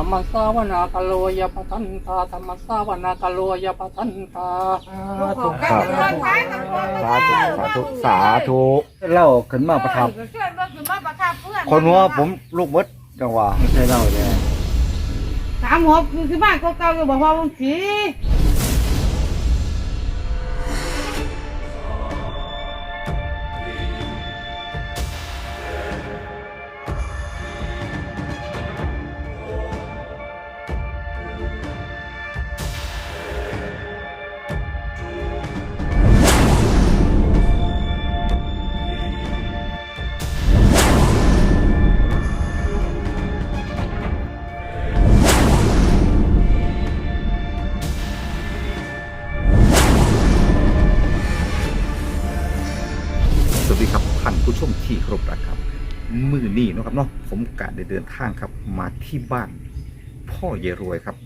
รรมสาวนากโลยปทันตาธรรมสาวนากโลยปทันตาครับสาธุสาธุสาธุเล่าขึ้นมาประทับ คนเพื่อนคือมาประทับเพื่อนว่าผมลูกมดจังหวะไม่ใช่เล่าเลยถามหัวคือคือบ้านเก่าอยู่บอกว่าวันผี ครับเนาะผมกะได้เดินทางครับมาที่บ้านพ่อเยรวยครับ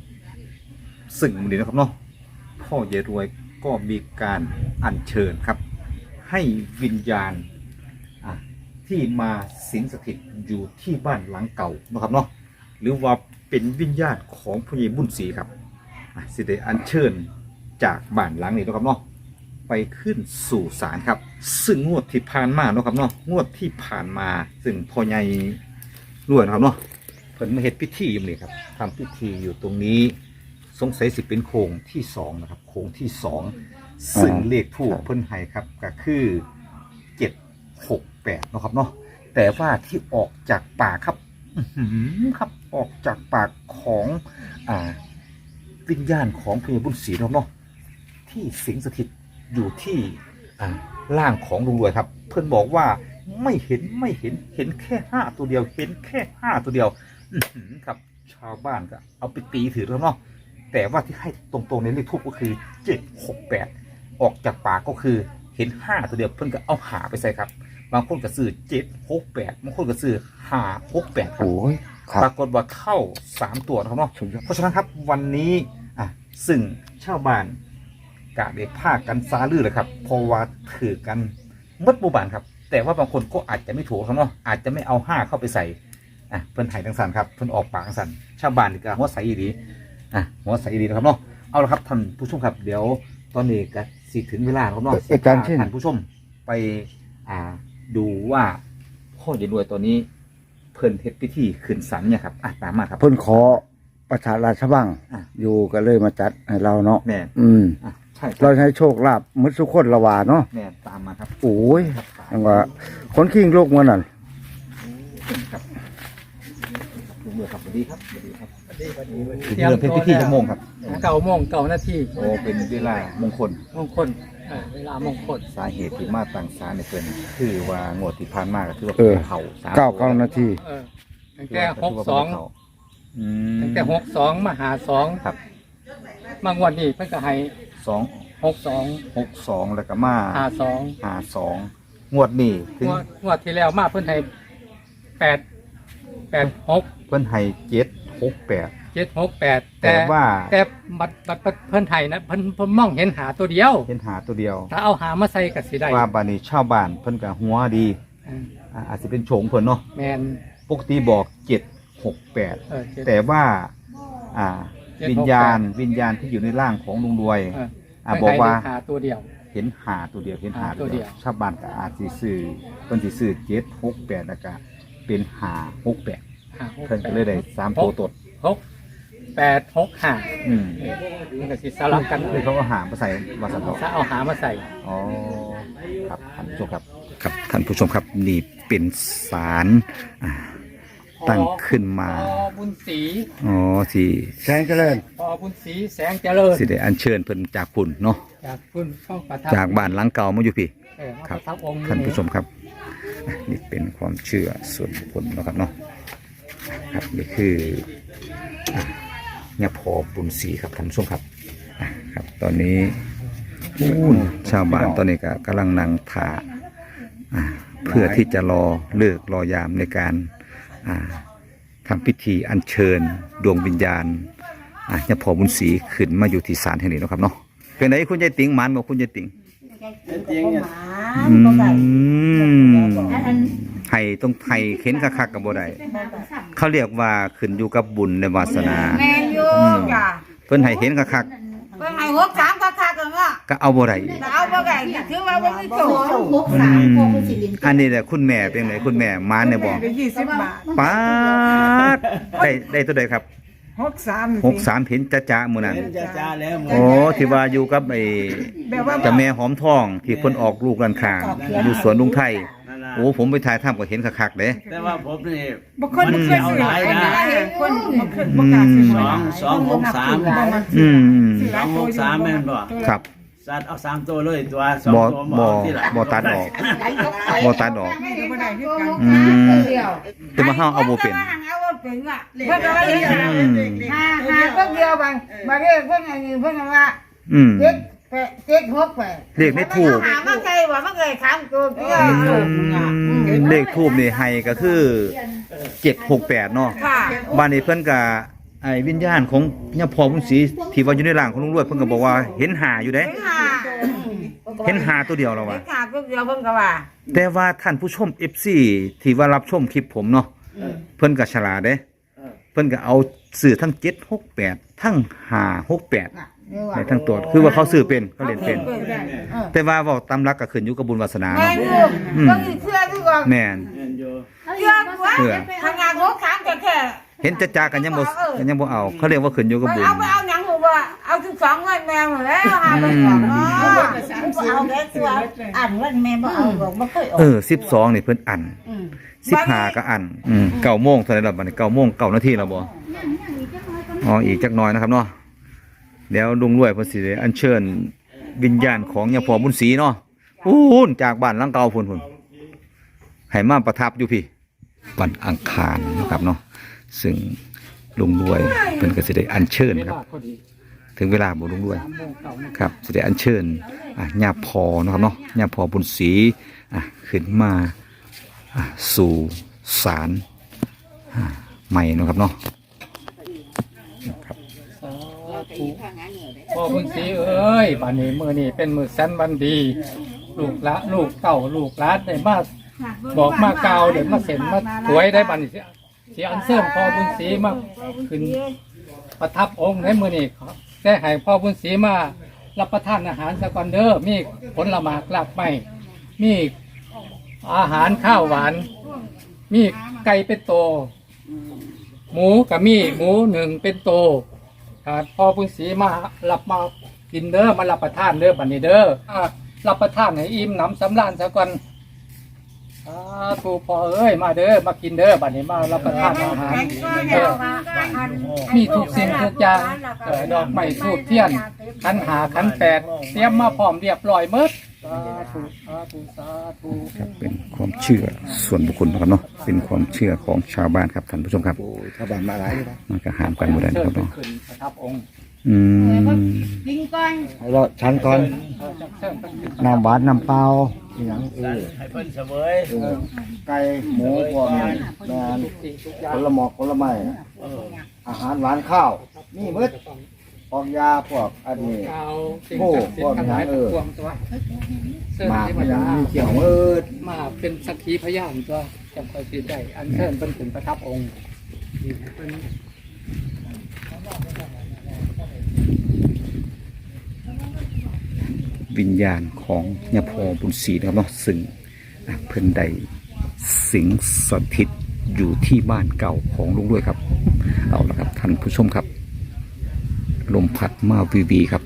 ซึ่งนี้นะครับเนาะพ่อเยรวยก็มีการอัญเชิญครับ ให้วิญญาณที่มาสิงสถิตอยู่ที่บ้านหลังเก่านะครับเนาะหรือว่าเป็นวิญญาณของพระเยบุญศรีครับอะสิได้อัญเชิญจากบ้านหลังนี้นะครับเนาะ ไปขึ้นสู่ศาลครับ ซึ่งงวดที่ผ่านมาเนาะครับเนาะงวดที่ผ่านมา ซึ่งพ่อใหญ่รวยนครับเนาะเพิ่นมาเฮ็ดพิธีอยู่นี่ครับทำพิธีอยู่ตรงนี้ สงสัยสิเป็นโค้งที่สองนะครับโค้งที่สองซึ่งเลขทูปเพิ่นให้ครับก็คือเจ็ดหกแปดนาะครับเนาะแต่ว่าที่ออกจากปากครับอื้อหือครับออกจากปากของอ่าวิญญาณของพญาบุญศรีเนาะครับเนาะที่สิงสถิต อยู่ที่อ่าร่างของลุงรวยครับ เพื่อนบอกว่าไม่เห็นไม่เห็นเห็นแค่ห้าตัวเดียว เห็นแค่ห้าตัวเดียวอื้อหือครับ ชาวบ้านก็เอาไปตีถือแล้วเนาะแต่ว่าที่ให้ตรงๆในเลขทูปก็คือเจ็ดหกแปดออกจากปากก็คือเห็นห้าตัวเดียวเพื่อนก็เอาหาไปใส่ครับ บางคนก็ซื้อเจ็ดหกแปดบางคนก็ซื้อห้าหกแปดครับโอ้ยครัปบรากฏว่าเข้าสามตัวนะครับเนาะสุดยอดเพราะฉะนั้นครับวันนี้อะซึ่งชาวบ้าน กะเด็ผ้ากันซาลือเลยครับเพราะว่าถือกันหมดหมู่บ้านครับ แต่ว่าบางคนก็อาจจะไม่ถูกครับเนาะอาจจะไม่เอาห้าเข้าไปใส่อะเพิ่นไห้ทังสันครับเพิ่นออกปากทังสันชาวบ้านนี่ก็หัวใสดีอะหัวใสดีนะครับเนาะเอาละครับท่านผู้ชมครับ เดี๋ยวตอนนี้ก็สิถึงเวลาแล้วครับเนาะเอกการเช่นท่านผู้ชมไปอ่าดูว่าพ่อใหญ่รวยตัวนี้ เพิ่นเฮ็ดพิธีขึ้นศาลเนี่ยครับอะตามมาครับ เพิ่นขอประชาราชบังอะอยู่ก็เลยมาจัดให้เราเนาะแม่นอืมอะใช่คเรารับใช้โชคลาภมุสุคนละวาเนาะแม่นตามมาครับโอ้ยครับจังว่าคนขิงโลกมันนั่นครับลุงเบือครับสวัสดีครับสวัสดีครับเตรีเริ่มเป็นพิธีจะโมงครับเก่าโมงเก่านาทีโอ้เป็นเวลามงคล มงคลเออเวลามงคลสาเหตุที่มาตั้งศาลเนี่ยเป็นคือว่างวดที่ผ่านมาก็คือว่าเออเขาสามเก้าเก้านาที เออตั้งแต่หกสองอืมตั้งแต่หกสองมาหาสองครับมางวันนี้เพิ่นก็ให้ สองหกสองหกสองแล้วก็มาหาสองหาสองงวดนี้ถึงงวดงวดที่แล้วมาเพิ่นให้แปดแปดหกเพิ่นให้เจ็ดหกแปดเจ็ดหกแปดแต่ว่าแต่บัตรบัตรเพิ่นไทยนะเพิ่นเพิ่นมองเห็นหาตัวเดียว เห็นหาตัวเดียว ถ้าเอาหามาใส่ก็สิได้ว่าบานี้ชาวบ้านเพิ่นก็หัวดีเอออ่าอาจจะเป็นโฉงเพิ่นเนาะแมนปกติบอกเจ็ดหกแปดเออเจ็ดแต่ว่า อ่าเจ็ดหกแปด วิญญาณ วิญญาณที่อยู่ในร่างของลุงรวยเอออ่าเพิ่นบอกว่าให้หาตัวเดียว เห็นหาตัวเดียวเห็นหาหาตัวเดียวชาวบ้านก็อาจสิซื้อเพิ่นสิซื้อเจ็ดหกแปดแล้วก็เป็นหาหกแปดหาหกเพิ่นก็เลยได้สามหตัวกตดหกแปดหกห้าอืมเออมันก็สิสลับกันคือเขาก็หามาใส่มาสันตอถ้าเอาหามาใส่ อ๋อ ครับท่านผู้ชมครับ ครับท่านผู้ชมครับนี่เป็นศาลอ่า ตั้งขึ้นมาพอบุญศรีอ๋อที่แสงเจริญพอบุญศรีแสงเจริญสิได้อัญเชิญเพิ่นจากพุ่นเนาะจากคุณเข้าประทับจากบ้านหลังเก่ามาอยู่พี่เออครับประทับองค์ท่านผู้ชมครับอะนี่เป็นความเชื่อส่วนบุคคลเนาะครับเนาะครับนี่คืออะเนี่ยพอบุญศรีครับท่านผู้ชมครับอะครับ ตอนนี้อู้นชาวบ้านตอนนี้ก็กำลังนั่งถ่าอะเพื่อที่จะรอเลิกรอยามในการอ่า ทำพิธีอัญเชิญดวงวิญญาณอะเนี่ยพอบุญศรีขึ้นมาอยู่ที่ศาลแห่งนี้เนาะครับเนาะเป็นไงคุณยายติ๋งหมันบอกคุณยายติ๋งอืมอันให้ต้องให้เข็นคักๆกับบ่ได้เขาเรียกว่าขึ้นอยู่กับบุญและวาสนาแม่นอยู่จ้ะเพิ่นให้เห็นคักเพิ่นให้หกสามคักๆกันว่าๆก็เอาบ่ได้แต่เอาบ่ได้ถือว่าบ่มีโจสองหกสามพวกมันสิลินอันนี้แหละคุณแม่เป็นไงคุณแม่มาเนี่ยบอกได้ยี่สิบบาทป๊าดได้ได้ตัวใดครับหกสามหกสามเห็นจ้าจ้ามื้อนั้นจ้าจ้าแล้วหมดโอ้ที่ว่าอยู่กับไอ้แบบว่าเจ้าแม่หอมทองที่เพิ่นออกลูกด้านข้างอยู่สวนลุงไทยนั่นน่ะโอ้ผมไปถ่ายทำก็เห็นคักๆเด้แต่ว่าผมนี่บางคนบ่เคยซื้อเอาหลายนะ คนบ่เคยบ่กล้าซื้อสองสองหกสามอืมสองหกสามแม่นบ่ครับ สัตว์เอาสามตัวเลยตัวสองบ่ตัวบ่ที่หลังบ่ตัดออก บ่ตัดออกไม่ได้บ่ได้คือกันอืม แต่ว่าเฮาเอาบ่เป็น เอาบ่เป็นอะเพิ่นก็ว่าอย่างอืม หาหาก็เดียวบางบางเรื่องเพิ่นอันนี้เพิ่นว่าอืมเจ็ด แปดเจ็ดหกแปดเลขในทูบหามาใครว่ามันเคยถามตัวเกี่ยวเลขทูบนี่ให้ก็คือ768เนาะค่ะ บ้านนี้เพิ่นก็ไอ้วิญญาณของย่าพ่อบุญศรีที่ว่าอยู่ในร่างของลุงรวยเพิ่นก็บอกว่าเห็นหาอยู่เด้ เห็นหาเห็นหาตัวเดียวแล้วเห็ว่ะนหาก็เดียวเพิ่นก็ว่า แต่ว่าท่านผู้ชม FC ที่ว่ารับชมคลิปผมเนาะเพิ่นก็ฉลาดเด้ เพิ่นก็เอาสื่อทั้ง768ทั้ง568ในทั้งตัวคือว่าเขาซื้อเป็นเขาเล่นเป็น แต่ว่าเว้าตามหลักก็ขึ้นอยู่กับบุญวาสนาแม่เนาะนอยู่ต้องอีเชื่อทุกคนแม่นแม่นอยู่เชื่อว่าเชื่อทางงานหกสามแต่แค่เห็นจะๆกันยังบ่กันยังบ่เอา เขาเรียกว่าขึ้นอยู่กับมันบุญเอาไปเอาหยังหูว่าเอาสิบสองเงินแมวหมดแล้วหาไปสองเนาะเอาแค่ตัวอ่านวันแม่บ่เอาบอกบ่เคยออกเออ12นี่เพิ่นอัน15ก็อันอืม9โมงเท่าไหร่ล่ะบัดนี้9โมง9นาทีแล้วบ่อ๋ออีกจักหน่อยนะครับเนาะ เดี๋ยวลุงรวยเพอสิได้อัญเชิญวิญญาณของยาพอบุญศรีเนาะพูนจากบ้านลังเกาพุ่นพุ่นให้มาประทับอยู่พี่วันอังคารนะครับเนาะซึ่งลุงรวยเป็นก็สิได้อัญเชิญครับ ถึงเวลาบ่ลุงรวยนาทีครับสิได้อัญเชิญอะญาพอนะครับเนาะญาพอบุญศรีอะขึ้นมาสู่ศาลใหม่นะครับเนาะ พ่อบุญศรีเอ้ยบัดนี้มือนี้เป็นมือแสนวันดี ลูกละลูกเต้าลูกลานได้มาบอกมากล่าวเดี๋ยวมาเซ็นมาสวยได้บัดนี้สิสิอันเชิญพ่อบุญศรีมาขึ้นประทับองค์ในมือนี้ครับได้ให้พ่อบุญศรีมารับประทานอาหารสะกอนเด้อมีผลไม้กลับไม่มีอาหารข้าวหวาน มีไก่เป็นโต หมูกับมีหมูหนึ่งเป็นโต ครับพอพุ่นสีมารับมากินเด้อมารับประทานเด้อบัดนี้เด้ออ่ารับประทานให้อิ่มหนำสำราญซะก่อนสาธุพ่อเอ้ยมาเด้อมากินเด้อบัดนี้มารับประทานอาหารเออมีทุกสิ่งทุกอย่างเออดอกไม้ทูบเทียน ขันหาขันแปดเตรียมมาพร้อมเรียบร้อยเมด สาธุสาธุสาธุครับเป็นความเชื่อส่วนบุคคลนะครับเนาะเป็นความเชื่อของชาวบ้านครับท่านผู้ชมครับโอ้ยชาวบ้านมาหลายเลยนะมันก็ห้ามกันไม่ได้นะเชิคญรับไปเนาะขึ้นประทับองค์อืมกินก่อนให้เราชั้นก่อนเออเชิญไปขึ้นน้ำหวานน้ำเปล่าอหย่างเออให้เพิ่นเสวยเออไก่หมูพวกนี้แมนสิ่งทุกอย่าผงลหมอกผลไม้อาหารหวานข้าวนี่มืด พอกยาพวกอันนี้กล่าวสิ่งศักดิ์สิทธิ์ทั้งหลายทั้งปวงตัวเชิญหมากเทมัวนยังดามีเขียวมืดมาเป็นสักขีพยานตัวจำคอยสิได้ อันเชิญเป็นถึงประทับองค์นี่เป็นวิญญาณของยาพอบุญศรีนะครับเนาะซึ่งอะเพิ่นได้สิงสถิตอยู่ที่บ้านเก่าของลุงด้วยครับ เอาละครับท่านผู้ชมครับ ลมพัดมาวีวีครับ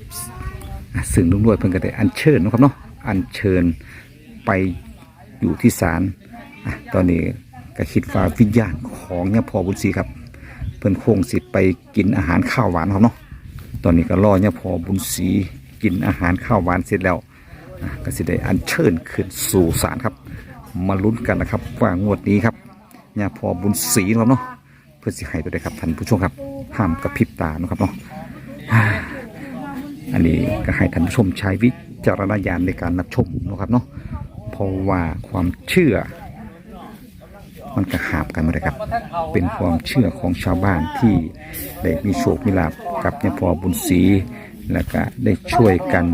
ซึ่งลุงด้วยเพิ่นก็ได้อัญเชิญนะครับเนาะอัญเชิญไปอยู่ที่ศาลตอนนี้ก็คิดว่าวิญญาณของเนี่ยพอบุญศรีครับเพิ่นคงสิไปกินอาหารข้าวหวานครับเนาะตอนนี้ก็รอเนี่ยพอบุญศรีกินอาหารข้าวหวานเสร็จแล้วก็สิได้อัญเชิญขึ้นสู่ศาลครับ มาลุ้นกันนะครับว่างวดนี้ครับเนี่ยพอบุญศรีนะครับเนาะเพื่อสิให้ตัวใดครับท่านผู้ชมครับห้ามกระพริบตานะครับเนาะ อันนี้ก็ให้ท่านผู้ชมใช้วิจารณญาณในการรับชมนะครับเนาะเพราะว่าความเชื่อ มันก็หาบกันม่ได้ครับ เป็นความเชื่อของชาวบ้านที่ได้มีโชคมีลาภกับยาพอบุญศรีแล้วก็ได้ช่วยกัน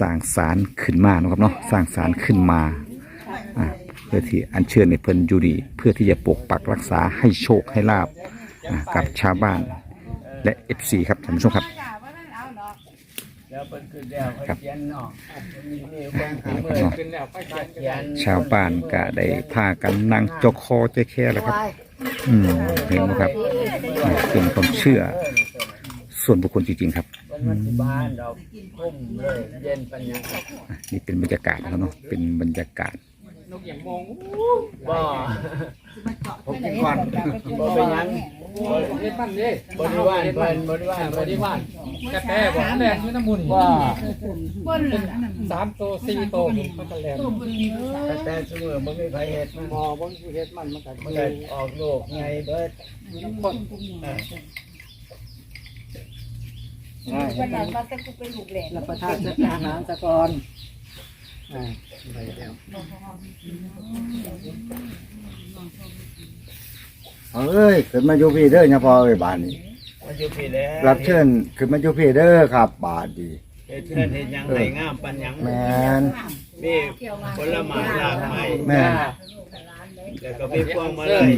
สร้างสารขึ้นมานะครับเนาะสร้างสารขึ้นมาเพื่อที่อัญเชิญในเพิ่นยูดีเพื่อที่จะปกปักรักษาให้โชคให้ลาบกับชาวบ้าน และ FC ครับท่านผู้ชมครับ แล้วเพิ่นขึ้นแล้วเพิ่นเขียนเนาะมีมีเบิ่งฝีมือขึ้นแล้วไปเขียนเขียนชาวบ้านก็ได้พากันนั่งจกคอเจแค่แล้วครับ อืมเห็นไหมครับอ่าเป็นความเชื่อ ส่วนบุคคลจริงๆครับวันวันที่บ้านเราพุ่มเลยเย็นปัญญาอะนี่เป็นบรรยากาศนะครับเนาะเป็นบรรยากาศ นกอย่างมงบ่ผมกินก่อนบ่เป็นหยังเฮ็ดมันเด้บริวารเพิ่นบริวารบเพิ่นริวารกระแตบอกแลนอยู่น้ำมูนี่ว่าเป็นสามโตสี่โตมันก็แลนแต่สมือบ่มีใครเฮ็ดมันหมอบ่อยู่เฮ็ดมันมันก็มันเลก็ยออกลูกไงเบิดน้ำคนวันนั้นว่าจะกูเป็นลูกแหลนรับประทานอาหารซะก่อน อ่าไปแล้วเอ้ยขึ้นมาอยู่พี่เด้อเนี่ยพอเอ้ยบานนี้มันอยู่พี่แล้วรับเชิญขึ้นมาอยู่พี่เด้อครับ บาทดีเฮ็ดเชิญเฮ็ดหยังให้งามปัญญังแมน มีผลไม้หลากไม้แม่นแล้วก็มีพวงมาลัย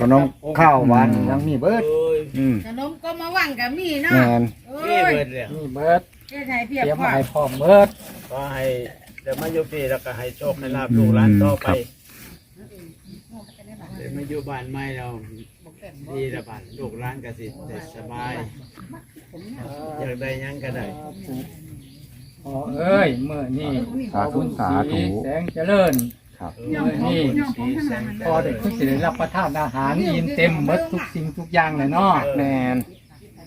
ขนมข้าวหวานยังมีเบิด โอ้ยอืมขนมก็มาว่างกับมีเนาะแมนมีเบิดแล้วนี่เบิดเฮ็ดให้เพียเตบรียมพร้อมาให้มพร้อมเบิด ก็ให้ เดี๋ยวมาอยู่พี่แล้วก็ให้โชคให้ลาบลูกหลานต่อไปเดี๋ยวมาอยู่บ้านใหม่เราดีละบ้านลูกหลานก็สิได้สบาย อยากได้หยังก็ได้อ๋อเอ้ยเมื่อนี่สาธุสาธุ แสงเจริญ ครับเมื่อนี่พอได้คุณสิได้รับประทานอาหารอิ่มเต็มเบิดทุกสิ่งทุกอย่างเลยเนาะแมน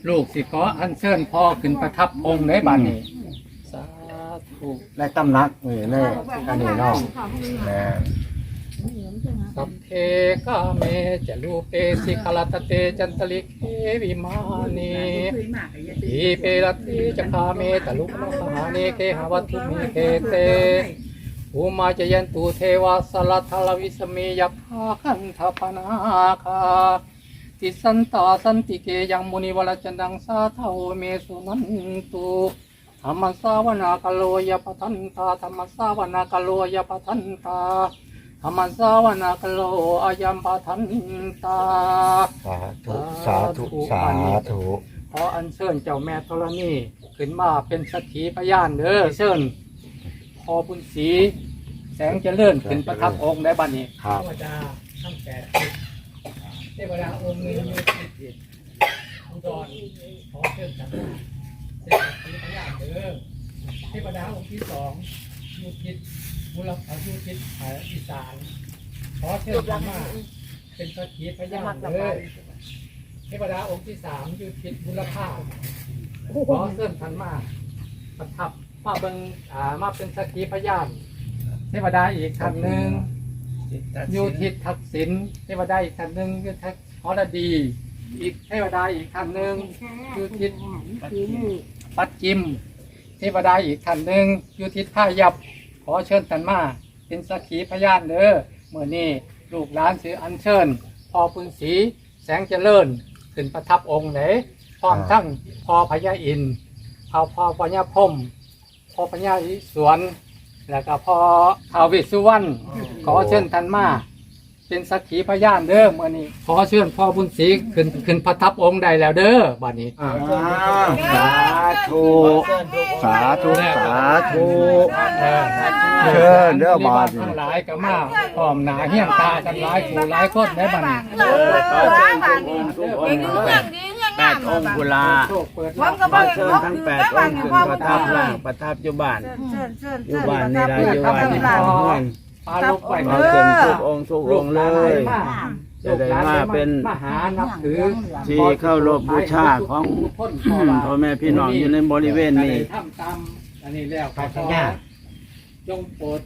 ลูกสิขออัญเชิญพ่อขึ้นประทับองค์ในบัดนี้สาธุ ในตำหนักนี่แน่อันนี้เนาะแมนสัพเพกาเมจะลูเปสิกลตเตจันตลิกเควิมานีทีเปรติจะคาเมตลุกนสหาเนเคหวัตถุเมเคเตอุมาจยันตุเทวาสลัทธลวิสเมยักขาคันทปนาคาติสันตาสันติเกยังมุนิวรจันดังสาเทาเมสุนันตุ ธรรมสาวนากโลยปทันตาธรรมสาวนากโลยปทันตาธรรมสาวนากโลอายัมปะทันตา สาธุ สาธุ สาธุขออัญเชิญเจ้าแม่ธรณีขึ้นมาเป็นสักขีพยานเด้อเชิญพอบุญศรีแสงเจริญขึ้นประทับองค์ได้บัดนี้ครับเทวดาทั้งแปดทิศเทวดาองค์หนึ่งอยู่ทิศทิศอุดรขอเชิญจักร เป็นสักขีพยานเด้อเทวดาองค์ที่สองยูทิศบุรพายูทิศอีสานขอเชิญธรรมาเป็นสักขีพยานเลยเทวดาองค์ที่สามยูทิศบุรพาขอเชิญธรรมาประทับมาเบิงอ่ามาเป็นสักขีพยานเทวดาอีกท่านหนึ่งยูทิศทักษิณเทวดาอีกท่านหนึ่งยูทิศฮอลดี อีกเทวดาอีกท่านหนึ่งยูทิศ ปัดจิม เทวดาอีกท่านหนึ่งอยู่ทิศท่ายับ ขอเชิญท่านมาเป็นสักขีพยานเด้อเมื่อนี้ลูกหลานสืออัญเชิญพอปุณศรีแสงเจริญขึ้นประทับองค์ไหนพร้อมทั้งพอพญาอินเอาพอพญาพมพอพญาอิศวรแล้วก็พอท้าวเวิสุวรรณขอเชิญท่านมา เป็นสักขีพยานเด้อเมื่อนี้ขอเชิญพ่อบุญศรีขึ้นขึ้นประทับองค์ใดแล้วเด้อบัดนี้อ่าสาธุสาธุสาธุเชิญเด้อบาดนี้ทั้งหลายก็มาพร้อมหนาเฮี้ยงตากันหลายผู้หลายคนได้บัดนี้ขอเชิญทุกองค์ทุกองค์เลยแปดองค์กุลาโชคเปิดพร้อรัมบกับขอเชิญทั้งแปดองค์ขึ้นประทับล่างประทับอยู่บ้านเชิญเชิญอยู่บ้านนี่ละอยู่บ้านนี่พอเพื่อน ปลาลูกไปขอเชิญทุกองค์ทุกองค์เลยจะได้มาเป็นมหานับถือที่เข้ารบบูชาของพ่อแม่พี่น้องอยู่ในบริเวณนี้ทำตามอันนี้แล้วขอจงโปรด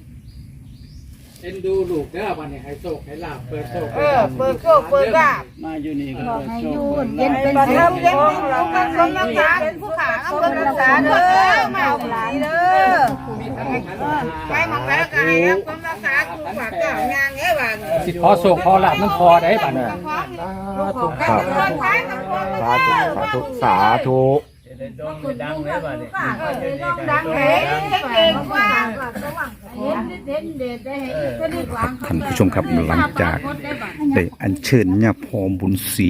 เอ็นดูลูกเด้อวันนี้ให้โชคให้ลาบเปิดโชคเออเปิดโชคเปิดลาบมาอยู่นี่ก็บอกเปิดให้โชอคยู่เปิดเย็นลาภเป็นบัดสุเริ่ขมเย็นเป็นสุขกันสมรักษาเป็นผู้ขาอำเภอรักษาเด้อมาเอาหลานเด้อไปมองแล้วก็ให้รับความรักษาคู่ฝากเจ้างานเอ้บัดสิขอโชคขอลาบมันพอได้บัดนี้ครับสาธุสาธุสาธุ เห็นได้ดงได้ดังเลยบ้านนี้ดังเห็นเก่งกว่าท่านผู้ชมครับหลังจากได้อัญเชิญญาพอบุญศรี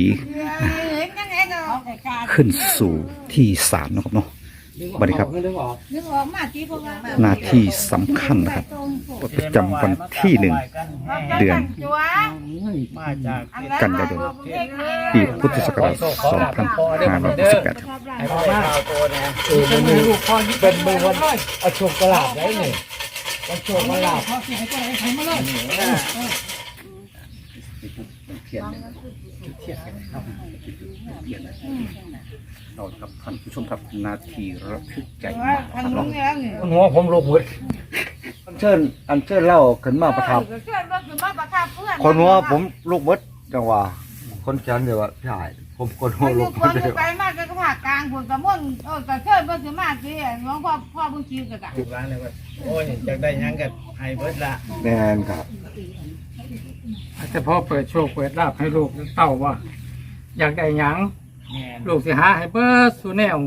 ขึ้นสู่ที่ศาลนะครับเนาะ บัดนี้ครับ นึกออกมาที่พวกเราหน้าที่สำคัญนะครับ ประจำวันที่หนึ่ง เดือน จัวมาจากกันยายน ปีพุทธศักราช2568ครับไอ้พ่อมาโตนะเออมันมีลูกพ่อนี่เป็นมือวันเอาโชคกระลาบได้นี่เอาโชคกระลาบพ่อสิให้ตัวไหนใช้มาเลย เราครับท่านผู้ชมครับนาทีระทึกใจว่ามากคทางรับนู้เนาะนเนี่ยนี่หัวผมลูกหมดเชิญอันเชิญเล่าขึ้นมาประทับเพื่อนก็คือมาประทับเพื่อนคนหัวผมลูกมดจังหวะคนแขนเดียวว่าพี่หายผมคนหัวมันอลูยู่กคมดนเดียวไปมากก็ผ่ากลางคนกระม่วนเออกระเชิญเพื่อนคือมากที่หลวงพ่อพ่อบุญชีกะกะลูกร้านเลยว่าโอ้ยอยากได้หยังกันให้เบิดละแน่นครับแต่พ่อเปิดโชคเปิดลาบให้ลูกเต้าว่า อยากได้หยัง แม่นลูกสิหาให้เบิดสู่แนว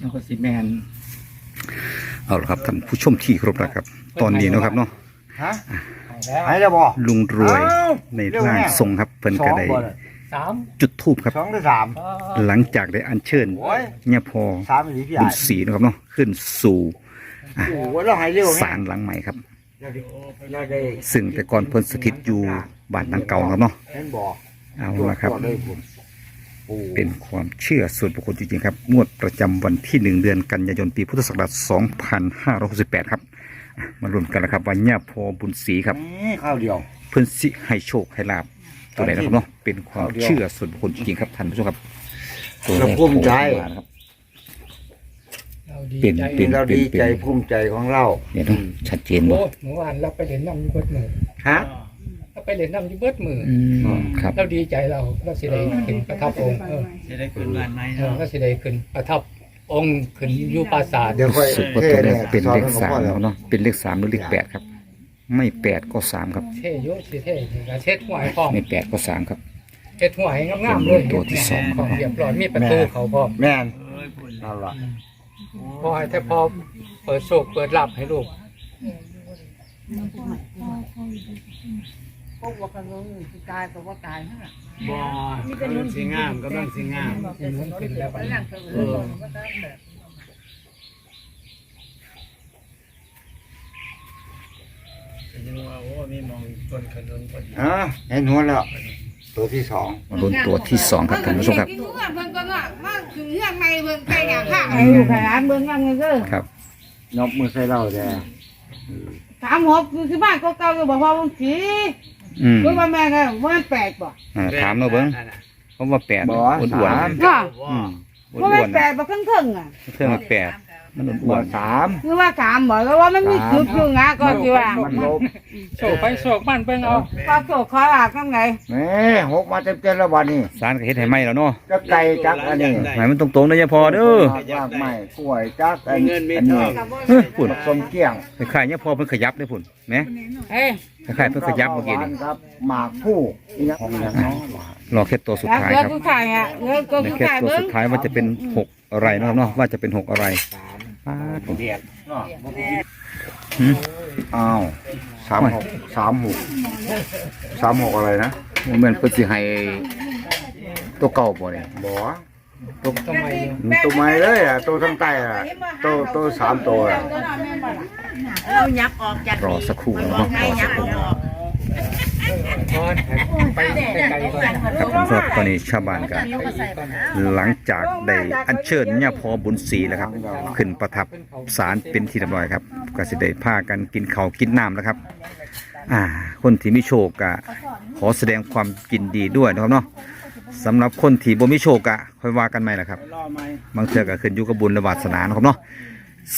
จังก็สิแม่นเอาละครับท่านผู้ชมที่เคารพนะครับ ตอนนี้เนาะครับเนาะฮะแล้วหายแล้วบ่ลุงรวยในร่างทรงครับเพิ่นสอก็งได้บ่เลยสามจุดทูบครับ สองหรือสามหลังจากได้อัญเชิญโอ้ยเนี่ยพอสามอีกพี่บุหาญยศรีนะครับเนาะขึ้นสู่โอ้โหเราหายเร็วศาลหลังใหม่ครับ เราได้เราได้ซึ่งแต่ก่อนเพิ่นสถิตอยู่บ้านหลังเก่านะครับเนาะเห็นบ่เอาตรวจละครับตรวจเลยผมโอ้ เป็นความเชื่อส่วนบุคคลจริงๆครับ งวดประจำวันที่หนึ่งเดือนกันยายนปีพุทธศักราช 2568 ครับอะมารวมกันแล้วครับว่าเนี่ยพอบุญศรีครับ นี่ข้าวเดียวเพิ่นสิให้โชคให้ลาบตัวไหนนะครับเนาะเป็นความเชื่อส่วนบุคคลจริงๆครับท่านผู้ชมครับตัวแรเรากภูมิใจโผล่มานะครับเราดีเป็นใจเป็นเราดีใจภูมิใจของเราเนี่ยเนาะชัดเจนบ่โอ้เมื่อวานเราไปเล่นน้ำอยู่เบิดมือฮะเรา ไปเล่นน้ำอยู่เบิดมืออืมครับ เราดีใจเราเราสิได้ขึ้นประทับองค์เออจะได้ขึ้นบ้านไหมเออเนาะเราสิได้ขึ้นประทับองค์ขึ้นอยู่ปราสาทเดี๋ยวค่อยสุดว่าตัวแรกเป็นเลขสามนะครับเนาะเป็นเลขสามหรือเลขแปดครับ ไม่แปดก็สามครับ เท่อยุสิเท่กเช็ดหัวให้พร้อมไม่แปดก็สามครับ เช็ดหัวให้งามๆเลยตัวที่สองพร้อมเรียบร้อยมีประตูเขาพร้อมแม่นเอ้ยพุ่นเอาล่ะพอให้แต่พอเปิดโชคเปิดลับให้ลูก พวกว่ากันงงตายก็ว่าตายนั่นแหละบ่กำลังสิงามกำลังสิงามที่นู้นขึ้นแล้วบัดนี้เออก็ยังว่าโอ้มีมองต้นขนุนพอดีอะเห็นหัวแล้วตัวที่สองมาลุ้นตัวที่สองครับท่านผู้ชมครับเพิ่นก็ว่ามาถึงเรื่องไม่เพิ่นใครอยากฆ่าไอ้ลูกหลานเบิ่งว่าไงเด้อครับนบมือใส่เราแดถามหกคือที่บ้านก็เก่าอยู่บอกว่าบุญชี อืมคือว่าแม่ก็ว่าแปลกบ่อ่าถามเราเบิ้งเพราะว่าแปดบ่อ้วนสามๆว่าอืมอ้ว่าวไม่นแปลกบ่ครึ่งครึ่งอะๆเพื่อนมาแปด มันอ้หัววนสามคือว่าถามบ่แล้วว่ามันมีจุดอยู่งะก็สิว่ามันลบโชคไปโชคมันเบิ่งเอาก็โศกขอลากันไงแม่หกมาเต็มเต็มแล้ววันนี้ๆสารก็เฮ็ดให้ไหมแล้วเนาะจะไก่จักอันนี้หมายมันตรงๆนะยายพอเด้อมากไม่กล้วยจักอันมีเงินมีอันทนี้องเฮ้ยพุ่นสมเกี้ยงคล้ายๆยายพอเพิ่นขยับได้พุ่นแหมเอ้ยคล้ายๆเพิ่นขยับเมื่อกี้หวานี่นครับหมากผู้อีกของอย่างน้อยรอแค่ตัวสุดแล้วท้ายเกิดครับผู้ชายอะเกิดในผู้แค่ชายตัวเบิ่งสุดท้ายว่าจะเป็นหกอะไรนะครับเนาะว่าจะเป็นหกอะไร ป้าดผมอ้าวสามหกสามหกสามหกอะไรนะบ่แม่นเพิ่นสิให้ตัวเก่าบ่เนี่ยบ่ตัวทำไมตัวใหม่เลยอะตัวทั้งใต้อะตัวตัวสามตัวอะ เรายับออกจากรอสักครู่นะครับไงยับออกพอน ไปไกลๆก่อนครับรับตอนนี้ชาวบ้านก็หลังจากได้อัญเชิญเนี่ยพอบุญศรีแล้วครับ ขึ้นประทับศาลเป็นที่เรียบร้อยครับก็สิได้พากันกินข้าวกินน้ำแล้วครับ อ่า คนที่มีโชคก็ขอแสดงความยินดีด้วยนะครับเนาะสำหรับคนที่บ่มีโชคก็ค่อยว่ากันใหมล่ะครับ บางเทื่อก็ขึ้นอยู่กับบุญและวาสนานะครับเนาะ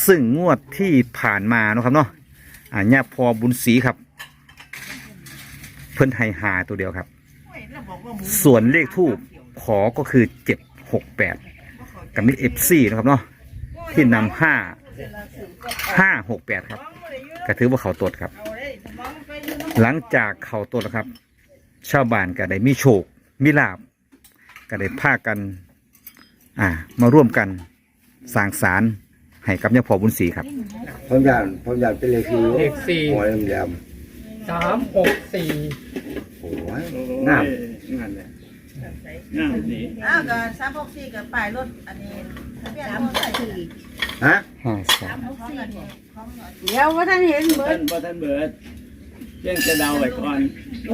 ซึ่งงวดที่ผ่านมานะครับเนาะอ่าเนี่ยพอบุญศรีครับ พิ่นให้หาตัวเดียวครับ ส่วนเลขทูบขอก็คือเจ็ดหกแปดกับมิเอฟซีนะครับเนาะที่นำห้าห้าหกแปดครับก็ถือว่าเขาตรวจครับ หลังจากเขาตรวจแล้วครับ ชาวบ้านก็ได้มีโชค มีลาบก็ได้พากัน อ่า มาร่วมกันสร้างสารให้กับยาพอบุญศรีครับ ผมอยากผมอยากเป็นเลขคือเลขสี่หัวแหลม สามหกสี่ๆโอ้ยงามงานเลยงานนี้อ้าวก็สามหกสี่กับป้ายรถอันนี้ทะเบียนรถสี่ฮะห้าสามเดี๋ยวว่าท่านเห็นเบิท่าดนบ่ท่านเบิดเพียงจะเดาไว้ก่อน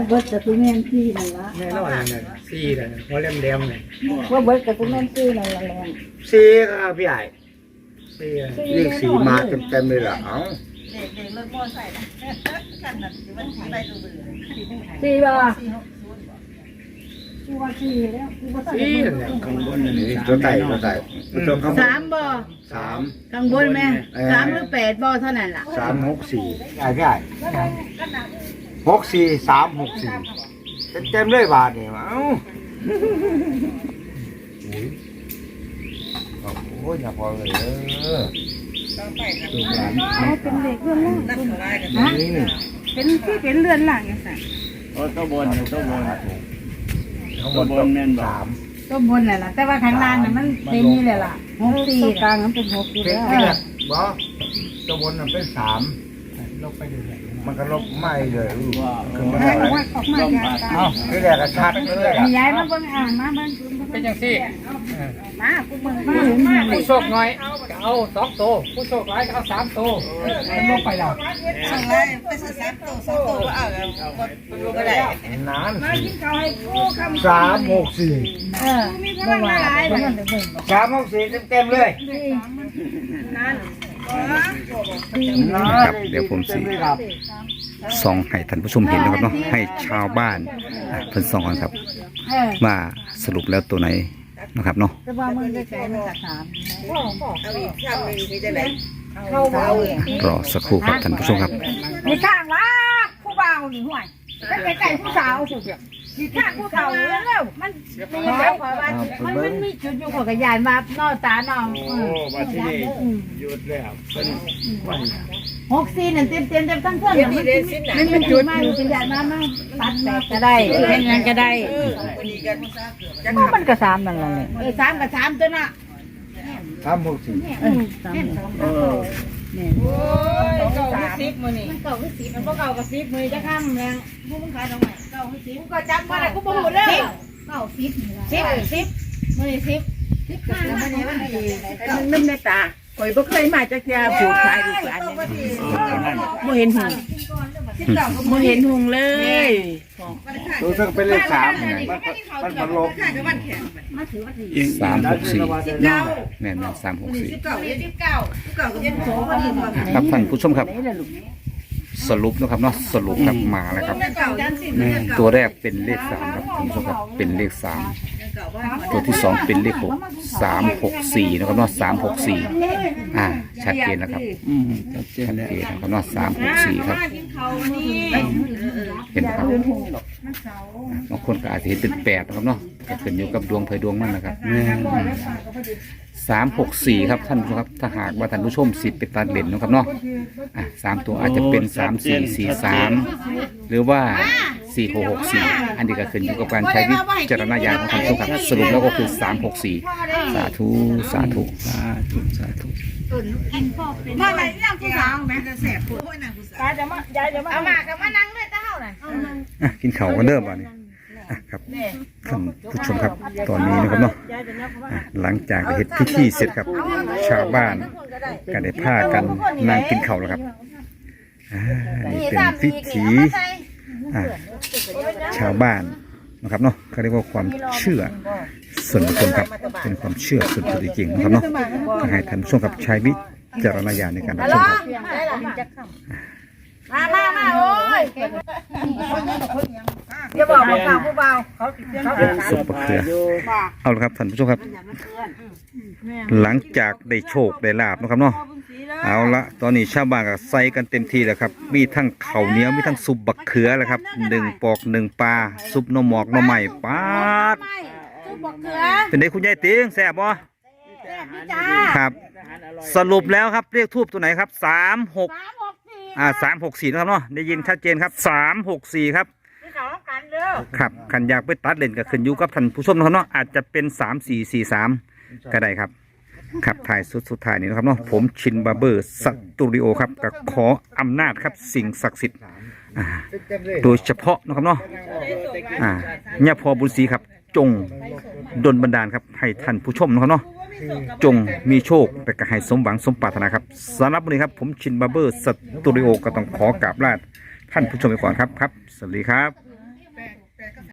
เบิดกับคุณแม่พี่นั่นละแน่นอนเลยสี่เลยหัวเล่มเดมเลยว่าเบิดกับคุณแม่พี่นั่นละแรงสีครับพี่ใหญ่สี่เลยเลขสีมาเต็มๆเลยล่ะเอ้าเด็กเด็กรถมอไซค์นะกันนั่นที่มันขี่ไปดูเบื่อสี่บ่สี่หกศูนย์กูว่าสี่แล้วกูว่าสี่เลยข้างบนนั่นนี่ตัวไต่ตัวไต่ตัวข้างบนสามบ่สามข้างบนแม่สามหรือแปดบ่เท่านั้นล่ะสามหกสี่ใหญ่พี่ใหญ่หกสี่สามหกสี่เต็มๆเลยบาทนี่เอ้าโอ้โหอย่าพอเลย เออตัวหลานเป็นเด็กเรื่องแรกนั่นเขาไล่กันนี่เป็นที่เป็นเรือนหลังอย่างไรโอ้ตัวบนตัวบนข้างบตัวนบนแม่นบ่สามต้นบนแหละล่ะแต่ว่าข้างล่างน่ะมันเป็นนี่แหละล่ะหกสี่กลางมันเป็นหกอยู่เป็นแล้วเนี่ยบอตัวบนน่ะเป็นสามลบไปดูเลย มันก็ลบไม่เลยอู้ว่าคือมันให้อะไรว่าออกมาอย่างไรเอ้าที่แรกก็ชัดเลยอะมีย้ายมาเบิ่งอ่างมาเบิ่งเป็นยังสี่มากูเบิ่งมาเห็นมา ผู้โชคน้อยก็เอาสองโตวผู้โชคร้ายก็เอาสามโตวมันลงไปแล้วข้างไล่ไปซื้อสามตัวสองตัวก็เอาแล้วก็ได้นานมากินข้าวให้กูคำสามหกสี่เออมีพลังงานหลายเลยสามหกสี่เต็มๆเลย ครับเดี๋ยวผมสิส่องให้ท่านผู้ชมเห็นนะครับเนาะให้ชาวบ้านอะเพิ่นส่องกันครับ ว่าสรุปแล้วตัวไหนนะครับเนาะแต่ว่ามึงได้ใจมันจะถามเอาอีกคำหนึ่งคือจะไหนเข้าเอาอีกรอสักครู่ครับท่านผู้ชมครับ มีข้างว่าผู้บ่าวหนี่ห่วยแต่ไก่ผู้สาวสุดมี ข้างผู้สาวแล้วมันมีแล้วมันมันมีจุดอยู่ของกระยานมานอตาน้องโอ้บัดที่นี่หยุดแล้วเป็นวันหกสี่นั่นเต็มเต็มเต็มทั้งเพื่อนมันมันเป็นจุดมาอยู่กระยานมามาตัดแตกก็ได้เห็นยังก็ได้วันนี้กันมันก็สามนั่นแหละเออสามกับสามตัวน่ะสามหกสี่เออสามเออโอ้ยเก้าสิบมื้อนี้มันเก่าคือสีมันก็เก่ากับสีมือจะข้ามแรงพวกมึงขายตรงไหนเก่าคือสีกูก็จำมาได้กูบ่หูแล้วเก่าสิบสิบสิบมือสิบสิบห้ามันนี่มันดีมันนึกในตาข่อยบ่เคยมาจากยาผูกขายลูกหลานเนี่ยบ่เห็นหงบ่เห็นหงเลยตัวซึ่งเป็นเลขสามเนี่ยมันมันมันลบมาถือว่าดีสามหกสี่แม่นๆสามหกสี่เก้าสิบเก้าเก้าก็ยังโสพอดีพอครับท่านผู้ชมครับ สรุปนะครับเนาะสรุปครับมาแล้วครับเก้าจันสิตัวแรกเป็นเลขสามครับท่านผู้ชมครับเป็นเลขสามตัวที่สองเป็นเลขหกสามหกสี่นะครับเนาะสามหกสี่อ่า ชัดเจนแล้วครับอืมชัดเจนชัดแล้วเจนนะครับเนาะสามหกสี่ครับกินเขาวันนี้เห็นไหมครับบางคนก็อาจจะเห็นเป็นแปดนะครับเนาะก็ขึ้นอยู่กับดวงเพยดวงมันนะครับ สามหกสี่ครับท่านผู้ชมครับถ้าหากว่าท่านผู้ชมสิบเป็นตาเด่นนะครับเนาะอะสามตัวอาจจะเป็นสามสี่สี่สามหรือว่าสี่หกหกสี่อันนี้ก็ขึ้นอยู่กับการใช้วิจารณญาณของท่านผู้ชมครับสรุปแล้วก็คือสามหกสี่สาธุสาธุสาธุสาธุมาไหนนั่งผู้สาวแม่จะแสบปวดนั่งผู้สาวยายจะมายายจะมาเอามากับมานั่งด้วยเต้าน่ะอะกินข้าวกันเริ่มวันนี้อะ ครับท่านผู้ชมครับตอนนี้นะครับเนาะอะหลังจากได้เฮ็ดพิธีเสร็จครับ ชาวบ้านก็ได้พากันนั่งกินข้าวแล้วครับอ่านี่เป็นพิธีอ่าชาวบ้านนะครับเนาะเขาเรียกว่าความเชื่อส่วนบุคคลครับเป็นความเชื่อส่วนตัวจริงๆนะครับเนาะก็ให้ท่านผู้ชมกับใช้วิจารณญาณในการรับชมครับ มามามาโอ้ยอย่าบอกบอกข่าวผู้เบาเขาเขาสุปเขือเอาละครับท่านผู้ชมครับ หลังจากได้โชคได้ลาบนะครับเนาะเอาละตอนนี้ชาวบ้านก็ใส่กันเต็มที่แล้วครับ มีทั้งข้าวเหนียวมีทั้งซุปบักเขือแล้วครับหนึ่งปอกหนึ่งปลาซุปหน่อหมอกหน่อใหม่ปาดทุกบอกเกลือเป็นไงคุณยายติงแซ่บบ่จ้าครับ สรุปแล้วครับเรียกทูบตัวไหนครับสามหกสามหกสี่ อ่าสามหกสี่นะครับเนาะได้ยินชัดเจนครับสามหกสี่ครับที่สองกันเด้อครับขันอยากไปตัดเลนก็ขึ้นอยู่กับท่านผู้ชมนะครับเนาะอาจจะเป็นสามสี่สี่สามก็ได้ครับ ครับถ่ายสุดสุดท้ายนี้นะครับเนาะผมชินบาร์เบอร์สตูดิโอครับก็ขออำนาจครับสิ่งศักดิ์สิทธิ์อ่าโดยเฉพาะนะครับเนาะอ่าญาพอบุญศรีครับ จงดลบันดาลครับให้ท่านผู้ชมนะครับเนาะ จงมีโชคแต่ก็ให้สมหวังสมปรารถนาครับสำหรับวันนี้ครับผมชินบาร์เบอร์สตูดิโอก็ต้องขอกราบลาท่านผู้ชมไปก่อนครับครับ สวัสดีครับ